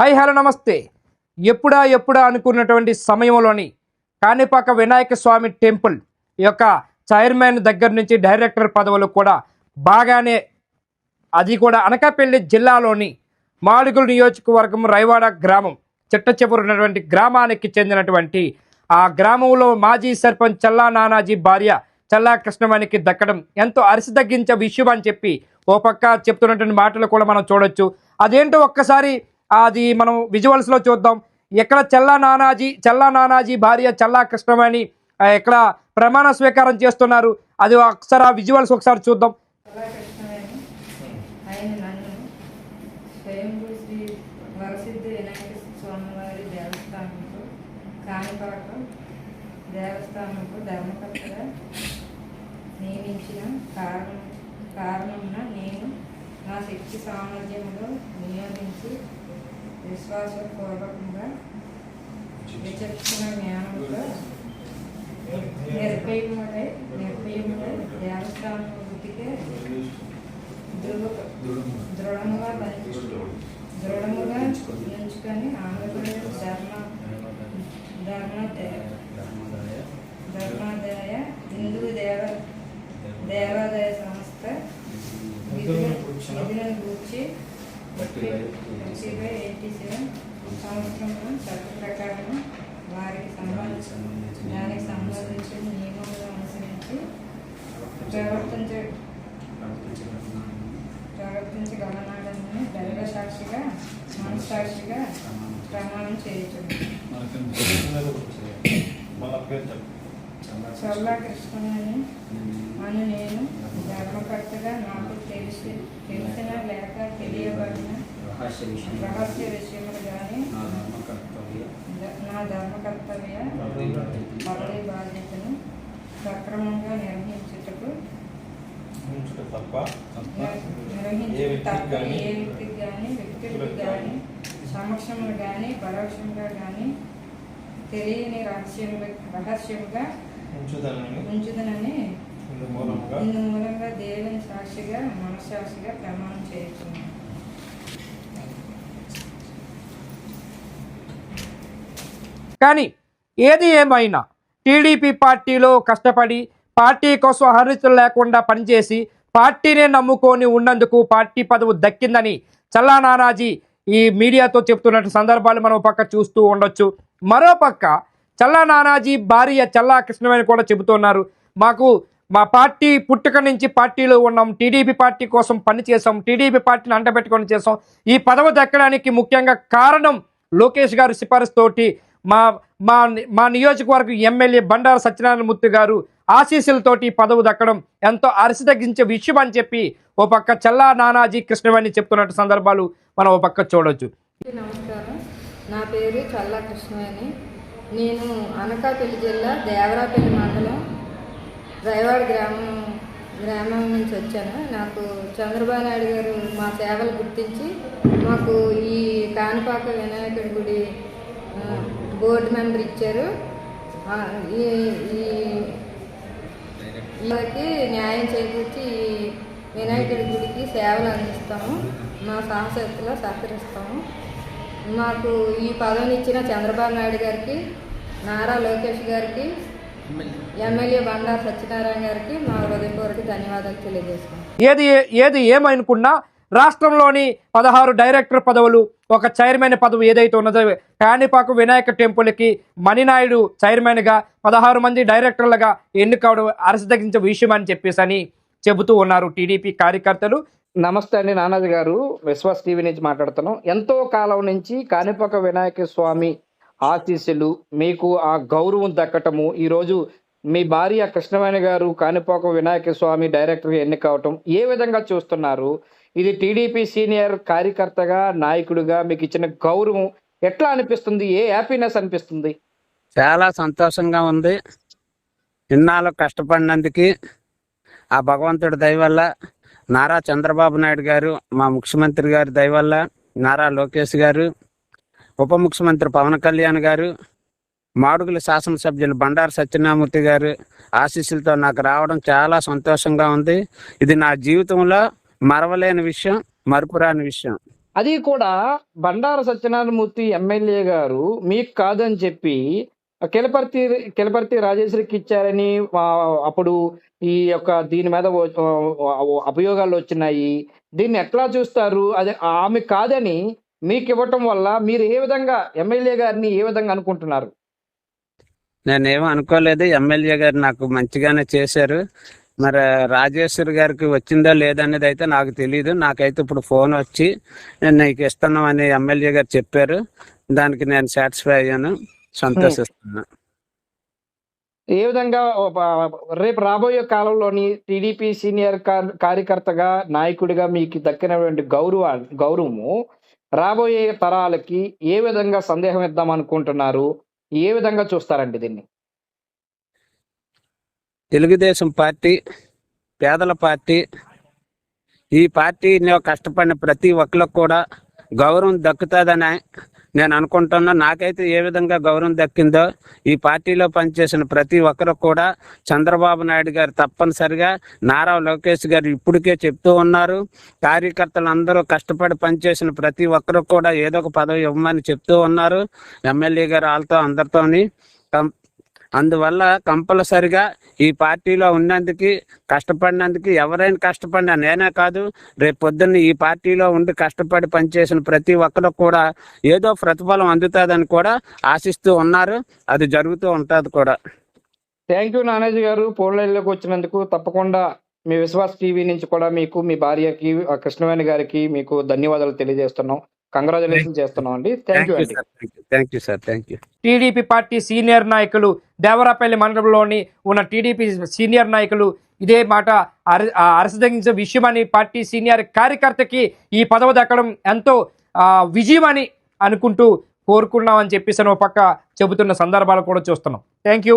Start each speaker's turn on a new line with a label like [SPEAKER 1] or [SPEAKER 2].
[SPEAKER 1] High hello నమస్తే. ఎప్పుడా ఎప్పుడా అనుకున్నటువంటి సమయంలోని కాణిపాక వినాయక స్వామి టెంపుల్ ఈ యొక్క చైర్మన్ దగ్గర నుంచి డైరెక్టర్ పదవులు కూడా బాగానే అది కూడా అనకాపల్లి జిల్లాలోని మాడుగుల నియోజకవర్గం రైవాడ గ్రామం చిట్ట చివరి ఉన్నటువంటి గ్రామానికి చెందినటువంటి ఆ గ్రామంలో మాజీ సర్పంచ్ చల్లా నానాజీ భార్య చల్లా కృష్ణవాణికి దక్కడం ఎంతో అరిసిదగ్గించే విషయం అని చెప్పి ఓ పక్క చెప్తున్నటువంటి మాటలు కూడా మనం చూడొచ్చు. అదేంటో ఒక్కసారి అది మనం విజువల్స్లో చూద్దాం. ఎక్కడ చల్లా నానాజీ చల్లా నానాజీ భార్య చల్లా కృష్ణమణి ఎక్కడ ప్రమాణ స్వీకారం చేస్తున్నారు. అది ఒకసారి ఆ విజువల్స్ ఒకసారి చూద్దాం.
[SPEAKER 2] దేవస్థానంకు ధర్మకర్తగా నియమించిన కారణం కారణమున నేను నా శక్తి సామర్థ్యంలో నియోగించి విశ్వాసపూర్వకంగా విచక్షణ జ్ఞానంతో నిర్భయముడై నిర్భయముడై దేవస్థానం ధృవ దృఢముగా దృఢముగా ఉంచుకొని ఆంధ్రప్రదేశ్ ధర్మ ధర్మోదయ ధర్మాదాయ హిందూ దేవ దేవాదాయ సంస్థ విధులను విధులను గూర్చి బై ఎయిటీ సెవెన్ సంవత్సరంలో చట్ట ప్రకారం వారికి సంబంధించిన దానికి సంబంధించిన నియమాలను అనుసరించి ప్రవర్తించ ప్రవర్తించగలనాడని దైవ సాక్షిగా మనసాక్షిగా ప్రమాణం చేయుచున్నాను చల్లా కృష్ణని అని నేను ధర్మకర్తగా నాకు తెలిసి తెలిసిన లేక తెలియబడిన రహస్య విషయములు కానీ నా ధర్మ కర్తవ్య పదవి బాధ్యతను. సక్రమంగా నిర్వహించుటకు
[SPEAKER 3] తప్ప ఏ వ్యక్తికి
[SPEAKER 2] తప్ప
[SPEAKER 3] గాని,
[SPEAKER 2] ఏ వ్యక్తికి కానీ వ్యక్తులకు కానీ సమక్షంలో కానీ పరోక్షంగా కానీ తెలియని రహస్యములు రహస్యముగా
[SPEAKER 3] ఉంచుదనని
[SPEAKER 2] ఉంచుదనని
[SPEAKER 3] ఇందు
[SPEAKER 2] మూలంగా దేవుని సాక్షిగా మనసాక్షిగా ప్రమాణం చేస్తున్నాను
[SPEAKER 1] కానీ ఏది ఏమైనా టీడీపీ పార్టీలో కష్టపడి పార్టీ కోసం అర్హతలు లేకుండా పనిచేసి పార్టీనే నమ్ముకొని ఉన్నందుకు పార్టీ పదవి దక్కిందని చల్లా నానాజీ ఈ మీడియాతో చెప్తున్నట్టు సందర్భాలు మనం పక్క చూస్తూ ఉండొచ్చు. మరో పక్క చల్లా నానాజీ భార్య చల్లా కృష్ణవేణి కూడా చెబుతున్నారు. మాకు మా పార్టీ పుట్టుక నుంచి పార్టీలో ఉన్నాం టీడీపీ పార్టీ కోసం పనిచేసాం టీడీపీ పార్టీని అంటబెట్టుకొని చేసాం ఈ పదవి దక్కడానికి ముఖ్యంగా కారణం లోకేష్ గారి సిఫారసు తోటి మా మా మా నియోజకవర్గం ఎమ్మెల్యే బండారు సత్యనారాయణమూర్తి గారు ఆశీస్సులతోటి పదవి దక్కడం ఎంతో అరిసి తగ్గించే విషయం అని చెప్పి ఓ పక్క చల్లా నానాజీ కృష్ణవేణి చెప్తున్నట్టు సందర్భాలు మనం ఓ పక్క చూడవచ్చు
[SPEAKER 2] నమస్కారం. నా పేరు చల్లా కృష్ణవేణి. నేను అనకాపల్లి జిల్లా దేవరాపల్లి మండలం రైవాడ గ్రామం గ్రామం నుంచి వచ్చాను. నాకు చంద్రబాబు నాయుడు గారు మా సేవలు గుర్తించి మాకు ఈ కాణిపాక వినాయకుడి గుడి బోర్డు మెంబర్ ఇచ్చారు. ఈ ఈ వీళ్ళకి న్యాయం చేకూర్చి ఈ వినాయకుడి గుడికి సేవలు అందిస్తాము. మా సాహసత్తులో సహకరిస్తాము. మాకు ఈ పదవిని ఇచ్చిన చంద్రబాబు నాయుడు గారికి నారా లోకేష్ గారికి ఎమ్మెల్యే బండారు సత్యనారాయణ గారికి మా హృదయపూర్వక ధన్యవాదాలు తెలియజేస్తాం
[SPEAKER 1] ఏది ఏది ఏమనుకున్నా రాష్ట్రంలోని పదహారు డైరెక్టర్ పదవులు ఒక చైర్మన్ పదవి ఏదైతే ఉన్నదో కాణిపాకు వినాయక టెంపుల్కి మణినాయుడు చైర్మన్గా పదహారు మంది డైరెక్టర్లుగా ఎన్నుకోవడం అరసదగించే విషయం అని చెప్పేసి అని చెబుతూ ఉన్నారు టీడీపీ కార్యకర్తలు. నమస్తే అండి నానాజీ గారు. విశ్వాస్ టీవీ నుంచి మాట్లాడుతున్నాం. ఎంతో కాలం నుంచి కాణిపాక వినాయక స్వామి ఆశీస్సులు మీకు ఆ గౌరవం దక్కటము ఈరోజు మీ భార్య కృష్ణవేణి గారు కాణిపాక వినాయక స్వామి డైరెక్టర్గా ఎన్నికవటం ఏ విధంగా చూస్తున్నారు? ఇది టీడీపీ సీనియర్ కార్యకర్తగా నాయకుడిగా మీకు ఇచ్చిన గౌరవం ఎట్లా అనిపిస్తుంది? ఏ హ్యాపీనెస్ అనిపిస్తుంది?
[SPEAKER 4] చాలా సంతోషంగా ఉంది. ఇన్నాళ్ళు కష్టపడినందుకు ఆ భగవంతుడి దయ వల్ల నారా చంద్రబాబు నాయుడు గారు మా ముఖ్యమంత్రి గారి దయ వల్ల నారా లోకేష్ గారు ఉప ముఖ్యమంత్రి పవన్ కళ్యాణ్ గారు మాడుగుల శాసనసభ్యులు బండారు సత్యనామూర్తి గారు ఆశీస్సులతో నాకు రావడం చాలా సంతోషంగా ఉంది. ఇది నా జీవితంలో మరవలేని విషయం మరుపురాని విషయం.
[SPEAKER 5] అది కూడా బండారు సత్యనారాయణమూర్తి ఎమ్మెల్యే గారు మీకు కాదని చెప్పి కిలపర్తి కిలపర్తి రాజేశ్వరికి ఇచ్చారని అప్పుడు ఈ యొక్క దీని మీద అభియోగాలు వచ్చినాయి. దీన్ని ఎట్లా చూస్తారు? అదే ఆమె కాదని మీకు ఇవ్వటం వల్ల మీరు ఏ విధంగా ఎమ్మెల్యే గారిని ఏ విధంగా అనుకుంటున్నారు?
[SPEAKER 4] నేనేం అనుకోలేదు. ఎమ్మెల్యే గారు నాకు మంచిగానే చేశారు. మరి రాజేశ్వర్ గారికి వచ్చిందా లేదనేది అయితే నాకు తెలియదు నాకైతే ఇప్పుడు ఫోన్ వచ్చి నేను నీకు ఇస్తున్నాం అని ఎమ్మెల్యే గారు చెప్పారు. దానికి నేను సాటిస్ఫై అయ్యాను. సంతోషిస్తున్నా.
[SPEAKER 5] ఏ విధంగా రేపు రాబోయే కాలంలోని టీడీపీ సీనియర్ కార్యకర్తగా నాయకుడిగా మీకు దక్కినటువంటి గౌరవ గౌరవము రాబోయే తరాలకి ఏ విధంగా సందేహం ఇద్దాం అనుకుంటున్నారు? ఏ విధంగా చూస్తారండి దీన్ని?
[SPEAKER 4] తెలుగుదేశం పార్టీ పేదల పార్టీ ఈ పార్టీలో కష్టపడిన ప్రతి ఒక్కరికి కూడా గౌరవం దక్కుతుందని నేను అనుకుంటున్నా. నాకైతే ఏ విధంగా గౌరవం దక్కిందో ఈ పార్టీలో పనిచేసిన ప్రతి ఒక్కరు కూడా చంద్రబాబు నాయుడు గారు తప్పనిసరిగా నారా లోకేష్ గారు ఇప్పటికే చెప్తూ ఉన్నారు. కార్యకర్తలు అందరూ కష్టపడి పనిచేసిన ప్రతి ఒక్కరు కూడా ఏదో ఒక పదవి ఇవ్వమని చెప్తూ ఉన్నారు. ఎమ్మెల్యే గారు వాళ్ళతో అందరితోని. అందువల్ల కంపల్సరిగా ఈ పార్టీలో ఉన్నందుకు కష్టపడినందుకు ఎవరైనా కష్టపడినా నేనే కాదు రేపు పొద్దున్న ఈ పార్టీలో ఉండి కష్టపడి పనిచేసిన ప్రతి ఒక్కరు కూడా ఏదో ప్రతిఫలం అందుతుందని కూడా ఆశిస్తూ ఉన్నారు. అది జరుగుతూ ఉంటుంది కూడా.
[SPEAKER 5] థ్యాంక్ యూ నానాజీ గారు. పోలైన్లోకి వచ్చినందుకు తప్పకుండా మీ విశ్వాస్ టీవీ నుంచి కూడా మీకు మీ భార్యకి కృష్ణవేణి గారికి మీకు ధన్యవాదాలు తెలియజేస్తున్నాం. కంగ్రాచులేషన్ చేస్తున్నాం అండి థ్యాంక్ యూ అండి
[SPEAKER 4] thank you sir thank you
[SPEAKER 5] TDP party senior నాయకులు దేవరాపల్లి మండలంలోని ఉన్న టీడీపీ సీనియర్ నాయకులు ఇదే మాట అర అరసదగించే విషయమని పార్టీ సీనియర్ కార్యకర్తకి ఈ పదవి దక్కడం ఎంతో ఆ, విజయమని అనుకుంటూ కోరుకున్నామని చెప్పేసి అని ఒక పక్క చెబుతున్న సందర్భాలు కూడా చూస్తున్నాం. Thank you